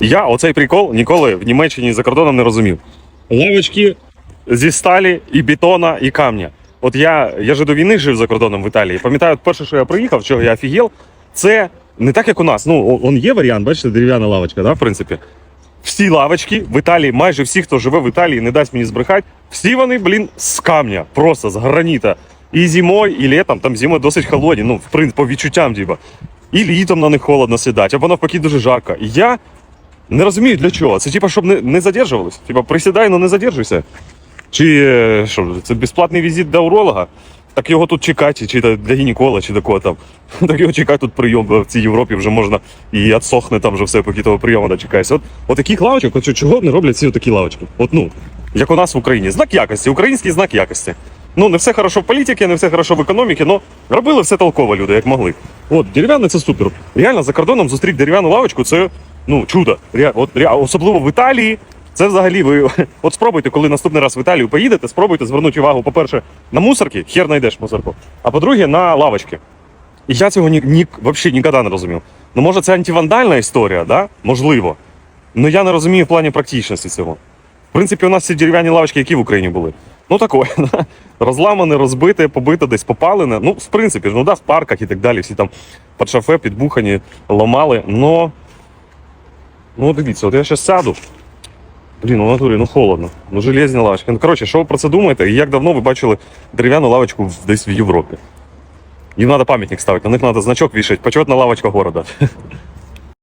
Я оцей прикол ніколи в Німеччині за кордоном не розумів. Лавочки зі сталі і бетона, і камня. От я, я же до війни жив за кордоном в Італії. Пам'ятаю, перше, що я приїхав, чого я офігел, це не так, як у нас. Ну, он є варіант, бачите, дерев'яна лавочка, да, в принципі. Всі лавочки в Італії, майже всі, хто живе в Італії, не дасть мені збрехати, всі вони, блін, з камня, просто з граніта. І зимою, і літом, там зими досить холодні, ну, в принципі, по відчуттям, типа. І літом на них холодно сідати, або навпаки дуже жарко. Я не розумію для чого. Це типа, щоб не, не задержувались. Типа, присідай, але не задержуйся. Чи е, що, це безплатний візит до уролога? Так його тут чекати, чи для гінеколога, чи до кого там. Так його чекати тут прийом бо в цій Європі вже можна і відсохне там вже все, поки того прийому дочекаєшся. От, от таких лавочок, от чого не роблять ці такі лавочки? От ну, як у нас в Україні. Знак якості, український знак якості. Ну, не все хорошо в політиці, не все хорошо в економіці, але робили все толково люди, як могли. От, дерев'яне це супер. Реально, за кордоном зустріти дерев'яну лавочку це ну, чудо. От, особливо в Італії. Це взагалі ви от спробуйте, коли наступний раз в Італію поїдете, спробуйте звернути увагу, по-перше, на мусорки, хер знайдеш мусорку, а по-друге, на лавочки. І я цього ні, ні, взагалі ніколи не розумів. Ну, може, це антивандальна історія, да? можливо. Ну я не розумію в плані практичності цього. В принципі, у нас ці дерев'яні лавочки, які в Україні були. Ну такое, да? розламане, розбите, побите, десь попалене. Ну, в принципі, ну да, в парках і так далі, всі там під шафе, підбухані, ламали. Но, ну дивіться, от я зараз сяду. Блін, ну в натурі, ну холодно. Ну железні лавочки. Ну, коротше, що ви про це думаєте? І як давно ви бачили дерев'яну лавочку десь в Європі? Їм треба пам'ятник ставити, на них треба значок вішати, почетна лавочка города.